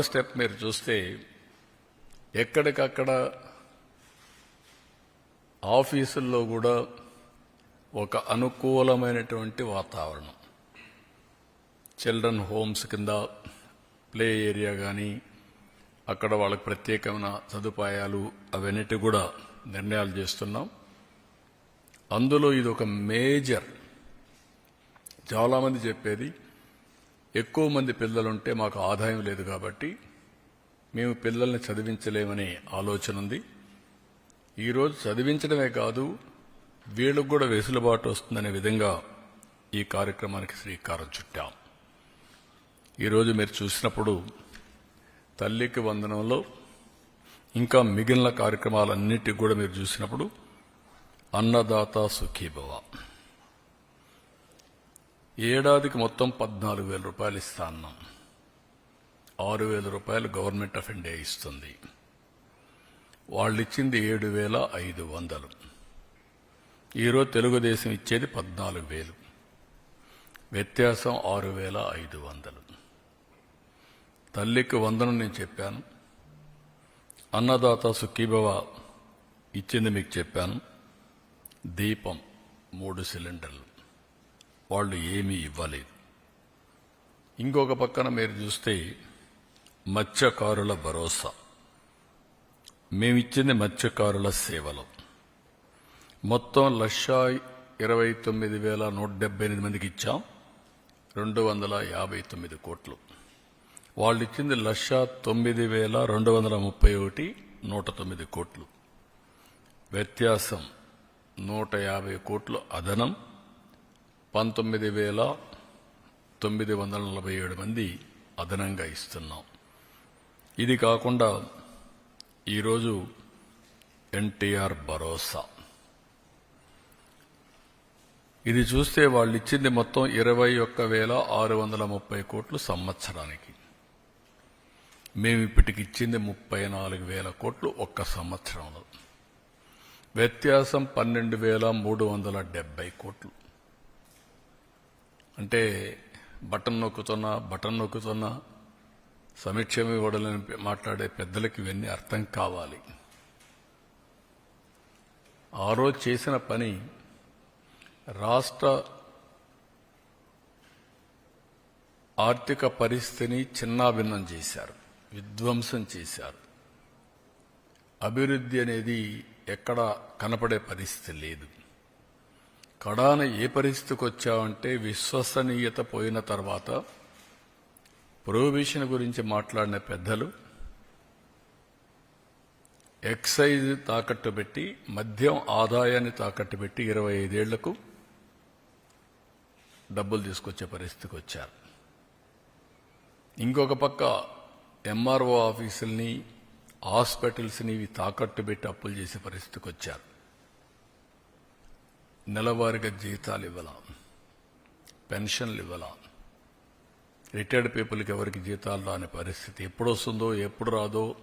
Step మీరు చూస్తే ఎక్కడికక్కడ ఆఫీసుల్లో కూడా ఒక అనుకూలమైనటువంటి వాతావరణం. చిల్డ్రన్ హోమ్స్ కింద ప్లే ఏరియా కానీ అక్కడ వాళ్ళకి ప్రత్యేకమైన సదుపాయాలు అవన్నిటి కూడా నిర్ణయాలు చేస్తున్నాం. అందులో ఇది ఒక మేజర్ చాలామంది చెప్పేది ఎక్కువ మంది పిల్లలుంటే మాకు ఆదాయం లేదు కాబట్టి మేము పిల్లల్ని చదివించలేమనే ఆలోచన ఉంది. ఈరోజు చదివించడమే కాదు వీళ్ళకు కూడా వెసులుబాటు వస్తుందనే విధంగా ఈ కార్యక్రమానికి శ్రీకారం చుట్టాం. ఈరోజు మీరు చూసినప్పుడు తల్లికి వందనంలో ఇంకా మిగిలిన కార్యక్రమాలన్నిటికి కూడా మీరు చూసినప్పుడు అన్నదాత సుఖీభవ. ఏడాదికి మొత్తం పద్నాలుగు వేల రూపాయలు ఇస్తా అన్నాం. ఆరు వేల రూపాయలు గవర్నమెంట్ ఆఫ్ ఇండియా ఇస్తుంది. వాళ్ళు ఇచ్చింది ఏడు వేల ఐదు వందలు. ఈరోజు తెలుగుదేశం ఇచ్చేది పద్నాలుగు వేలు. వ్యత్యాసం ఆరు వేల ఐదు వందలు. తల్లికి వందనం నేను చెప్పాను. అన్నదాత సుఖీభవ ఇచ్చింది మీకు చెప్పాను. దీపం మూడు సిలిండర్లు. వాళ్ళు ఏమీ ఇవ్వలేదు. ఇంకొక పక్కన మీరు చూస్తే మత్స్యకారుల భరోసా. మేమిచ్చింది మత్స్యకారుల సేవలు. మొత్తం లక్ష ఇరవై తొమ్మిది వేల నూట డెబ్బై ఎనిమిది మందికి ఇచ్చాం. రెండు వందల యాభై తొమ్మిది కోట్లు. వాళ్ళు ఇచ్చింది లక్ష తొమ్మిది వేల రెండు వందల ముప్పై ఒకటి నూట తొమ్మిది కోట్లు. వ్యత్యాసం నూట యాభై కోట్లు అదనం. పంతొమ్మిది వేల తొమ్మిది వందల నలభై ఏడు మంది అదనంగా ఇస్తున్నాం. ఇది కాకుండా ఈరోజు ఎన్టీఆర్ భరోసా. ఇది చూస్తే వాళ్ళు ఇచ్చింది మొత్తం ఇరవై ఒక్క వేల ఆరు వందల ముప్పై కోట్లు సంవత్సరానికి. మేము ఇప్పటికి ఇచ్చింది ముప్పై నాలుగు వేల కోట్లు ఒక్క సంవత్సరంలో. వ్యత్యాసం పన్నెండు వేల మూడు వందల డెబ్బై కోట్లు. అంటే బటన్ నొక్కుతున్నా బటన్ నొక్కుతున్నా సమీక్షం ఇవ్వడలని మాట్లాడే పెద్దలకు ఇవన్నీ అర్థం కావాలి. ఆ రోజు చేసిన పని రాష్ట్ర ఆర్థిక పరిస్థితిని చిన్నాభిన్నం చేశారు విధ్వంసం చేశారు. అభివృద్ధి అనేది ఎక్కడ కనపడే పరిస్థితి లేదు. కడాన ఏ పరిస్థితికి వచ్చావంటే విశ్వసనీయత పోయిన తర్వాత ప్రొహిబిషన్ గురించి మాట్లాడిన పెద్దలు ఎక్సైజ్ తాకట్టు పెట్టి మద్యం ఆదాయాన్ని తాకట్టు పెట్టి ఇరవై ఐదేళ్ళకు డబ్బులు తీసుకొచ్చే పరిస్థితికి వచ్చారు. ఇంకొక పక్క ఎంఆర్ఓ ఆఫీసుల్ని హాస్పిటల్స్ని ఇవి తాకట్టు పెట్టి అప్పులు చేసే పరిస్థితికి వచ్చారు. నెలవారీగా జీతాలు ఇవ్వాల. పెన్షన్లు ఇవ్వాల. రిటైర్డ్ పీపుల్కి ఎవరికి జీతాలు రాని పరిస్థితి ఎప్పుడు వస్తుందో ఎప్పుడు రాదో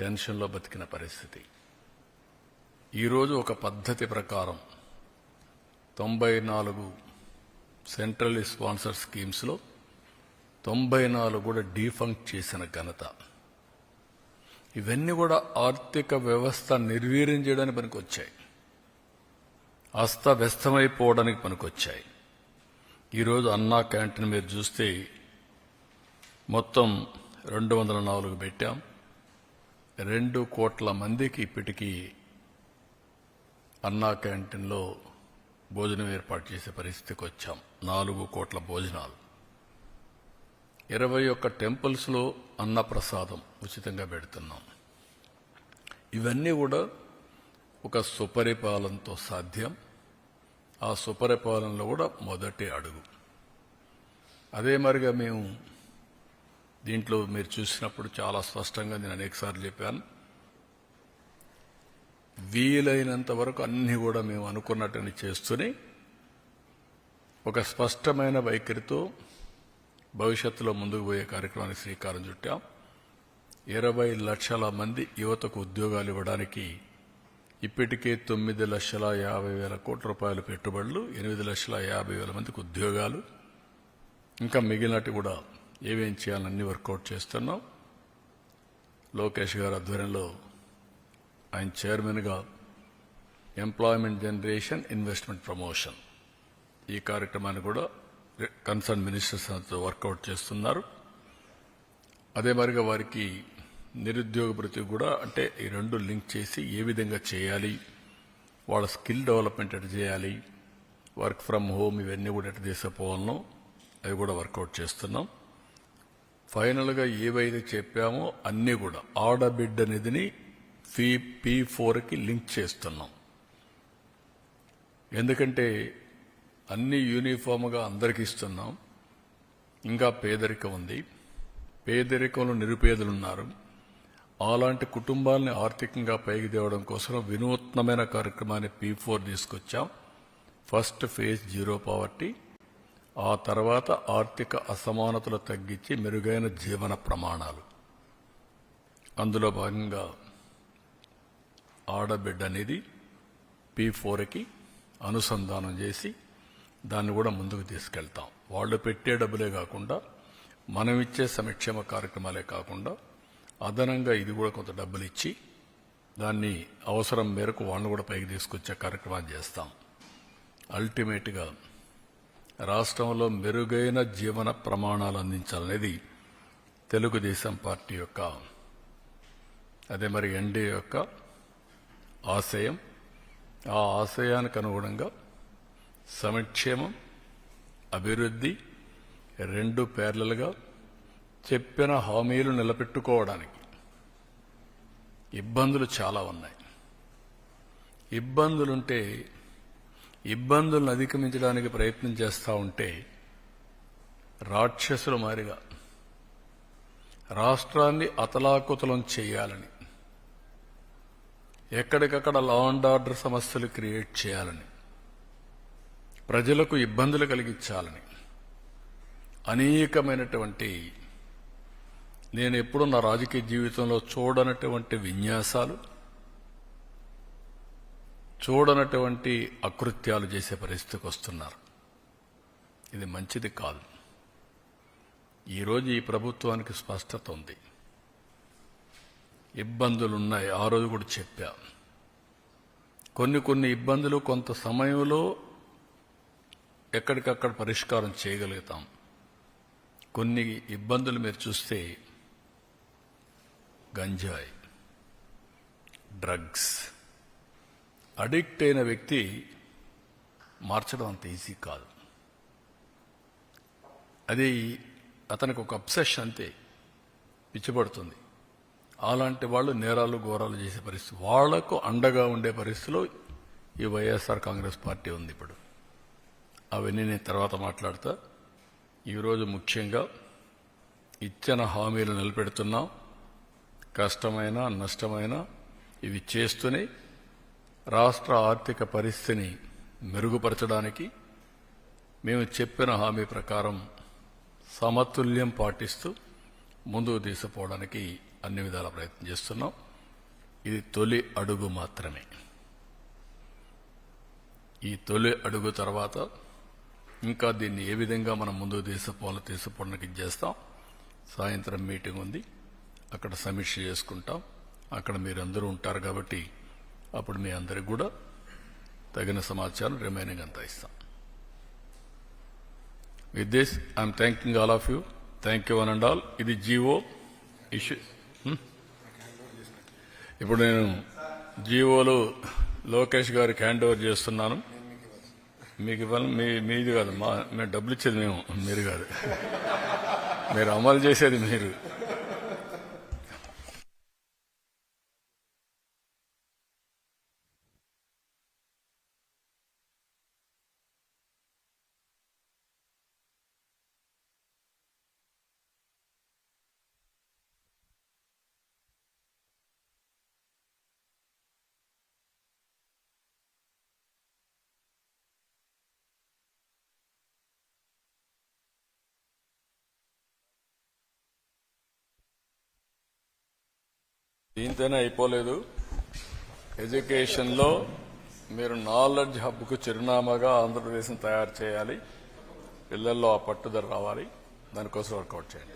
టెన్షన్లో బతికిన పరిస్థితి. ఈరోజు ఒక పద్ధతి ప్రకారం తొంభై నాలుగు సెంట్రల్ స్పాన్సర్ స్కీమ్స్లో తొంభై నాలుగు కూడా డీఫంక్ట్ చేసిన ఘనత. ఇవన్నీ కూడా ఆర్థిక వ్యవస్థ నిర్వీర్యం చేయడానికి పనికొచ్చాయి. అస్తవ్యస్తమైపోవడానికి పనికొచ్చాయి. ఈరోజు అన్నా క్యాంటీన్ మీరు చూస్తే మొత్తం రెండు వందల నాలుగు పెట్టాం. రెండు కోట్ల మందికి ఇప్పటికీ అన్నా క్యాంటీన్లో భోజనం ఏర్పాటు చేసే పరిస్థితికి వచ్చాం నాలుగు కోట్ల భోజనాలు. ఇరవై ఒక్క టెంపుల్స్లో అన్నప్రసాదం ఉచితంగా పెడుతున్నాం. ఇవన్నీ కూడా ఒక సుపరిపాలనతో సాధ్యం. ఆ సుపరిపాలనలో కూడా మొదటి అడుగు. అదే మరిగా మేము దీంట్లో మీరు చూసినప్పుడు చాలా స్పష్టంగా నేను అనేకసార్లు చెప్పాను. వీలైనంత వరకు అన్నీ కూడా మేము అనుకున్నట్టుని చేస్తూనే ఒక స్పష్టమైన వైఖరితో భవిష్యత్తులో ముందుకు పోయే కార్యక్రమానికి శ్రీకారం చుట్టాం. ఇరవై లక్షల మంది యువతకు ఉద్యోగాలు ఇవ్వడానికి ఇప్పటికే తొమ్మిది లక్షల యాభై వేల కోట్ల రూపాయల పెట్టుబడులు ఎనిమిది లక్షల యాభై వేల మందికి ఉద్యోగాలు. ఇంకా మిగిలినట్టు కూడా ఏమేం చేయాలని వర్కౌట్ చేస్తున్నాం. లోకేష్ గారి ఆధ్వర్యంలో ఆయన చైర్మన్గా ఎంప్లాయ్మెంట్ జనరేషన్ ఇన్వెస్ట్మెంట్ ప్రమోషన్ ఈ కార్యక్రమాన్ని కూడా కన్సర్న్ మినిస్టర్స్ వర్కౌట్ చేస్తున్నారు. అదే మరిగా వారికి నిరుద్యోగ భృతి కూడా అంటే ఈ రెండు లింక్ చేసి ఏ విధంగా చేయాలి వాళ్ళ స్కిల్ డెవలప్మెంట్ ఎట్ చేయాలి వర్క్ ఫ్రమ్ హోమ్ ఇవన్నీ కూడా ఎట్ తీసుకుపోవాలను అవి కూడా వర్కౌట్ చేస్తున్నాం. ఫైనల్గా ఏవైతే చెప్పామో అన్నీ కూడా ఆడబిడ్డ నిధిని ఫీ పీ ఫోర్కి లింక్ చేస్తున్నాం. ఎందుకంటే అన్ని యూనిఫామ్గా అందరికి ఇస్తున్నాం. ఇంకా పేదరికం ఉంది. పేదరికంలో నిరుపేదలు ఉన్నారు. అలాంటి కుటుంబాలని ఆర్థికంగా పైకి తేవడం కోసం వినూత్నమైన కార్యక్రమాన్ని పీ ఫోర్ తీసుకొచ్చాం. First phase zero poverty. ఆ తర్వాత ఆర్థిక అసమానతలు తగ్గించి మెరుగైన జీవన ప్రమాణాలు. అందులో భాగంగా ఆడబిడ్డ అనేది పీ ఫోర్కి అనుసంధానం చేసి దాన్ని కూడా ముందుకు తీసుకెళ్తాం. వాళ్ళు పెట్టే డబ్బులే కాకుండా మనం ఇచ్చే సంక్షేమ కార్యక్రమాలే కాకుండా అదనంగా ఇది కూడా కొంత డబ్బులు ఇచ్చి దాన్ని అవసరం మేరకు వాళ్ళు కూడా పైకి తీసుకొచ్చే కార్యక్రమాలు చేస్తాం. అల్టిమేట్గా రాష్ట్రంలో మెరుగైన జీవన ప్రమాణాలు అందించాలనేది తెలుగుదేశం పార్టీ యొక్క అదే మరి ఎన్డీఏ యొక్క ఆశయం. ఆ ఆశయానికి అనుగుణంగా సంక్షేమం అభివృద్ధి రెండు పేర్లలుగా చెప్పిన హామీలు నిలబెట్టుకోవడానికి ఇబ్బందులు చాలా ఉన్నాయి. ఇబ్బందులుంటే ఇబ్బందులను అధిగమించడానికి ప్రయత్నం చేస్తూ ఉంటే రాక్షసుల మారిగా రాష్ట్రాన్ని అతలాకుతలం చేయాలని ఎక్కడికక్కడ లా అండ్ ఆర్డర్ సమస్యలు క్రియేట్ చేయాలని ప్రజలకు ఇబ్బందులు కలిగించాలని అనేకమైనటువంటి నేను ఎప్పుడూ నా రాజకీయ జీవితంలో చూడనటువంటి విన్యాసాలు చూడనటువంటి అకృత్యాలు చేసే పరిస్థితికి వస్తున్నారు. ఇది మంచిది కాదు. ఈరోజు ఈ ప్రభుత్వానికి స్పష్టత ఉంది. ఇబ్బందులున్నాయి ఆ రోజు కూడా చెప్పా. కొన్ని కొన్ని ఇబ్బందులు కొంత సమయంలో ఎక్కడికక్కడ పరిష్కారం చేయగలుగుతాం. కొన్ని ఇబ్బందులు మీరు చూస్తే గంజాయి డ్రగ్స్ అడిక్ట్ అయిన వ్యక్తి మార్చడం అంత ఈజీ కాదు. అది అతనికి ఒక అప్సెషన్ అంతే పిచ్చిపడుతుంది. అలాంటి వాళ్ళు నేరాలు ఘోరాలు చేసే పరిస్థితి. వాళ్ళకు అండగా ఉండే పరిస్థితిలో ఈ వైఎస్ఆర్ కాంగ్రెస్ పార్టీ ఉంది ఇప్పుడు. అవన్నీ నేను తర్వాత మాట్లాడతా. ఈరోజు ముఖ్యంగా ఇచ్చిన హామీలు నిలబెడుతున్నాం. కష్టమైన నష్టమైన ఇవి చేస్తూనే రాష్ట్ర ఆర్థిక పరిస్థితిని మెరుగుపరచడానికి మేము చెప్పిన హామీ ప్రకారం సమతుల్యం పాటిస్తూ ముందుకు తీసుకుపోవడానికి అన్ని విధాల ప్రయత్నం చేస్తున్నాం. ఇది తొలి అడుగు మాత్రమే. ఈ తొలి అడుగు తర్వాత ఇంకా దీన్ని ఏ విధంగా మనం ముందుకు తీసుకుపోవాలో తీసుకుపోవడానికి చేస్తాం. సాయంత్రం మీటింగ్ ఉంది. అక్కడ సమీక్ష చేసుకుంటాం. అక్కడ మీరందరూ ఉంటారు కాబట్టి అప్పుడు మీ అందరికి కూడా తగిన సమాచారం రిమైనింగ్ అంతా ఇస్తాం. With this I'm thanking all of you thank you one and all ఇది జీవో ఇష్యూ hmm? ఇప్పుడు నేను జీవోలు లోకేష్ గారికి హ్యాండ్ ఓవర్ చేస్తున్నాను. మీకు ఇవ్వాలి మీ మీది కాదు మా మేము డబ్బులు ఇచ్చేది మేము మీరు కాదు. మీరు అమలు చేసేది మీరు. దీంతోనే అయిపోలేదు. ఎడ్యుకేషన్లో మీరు నాలెడ్జ్ హబ్కు చిరునామాగా ఆంధ్రప్రదేశ్ని తయారు చేయాలి. పిల్లల్లో ఆ పట్టుదల రావాలి. దానికోసం వర్కౌట్ చేయండి.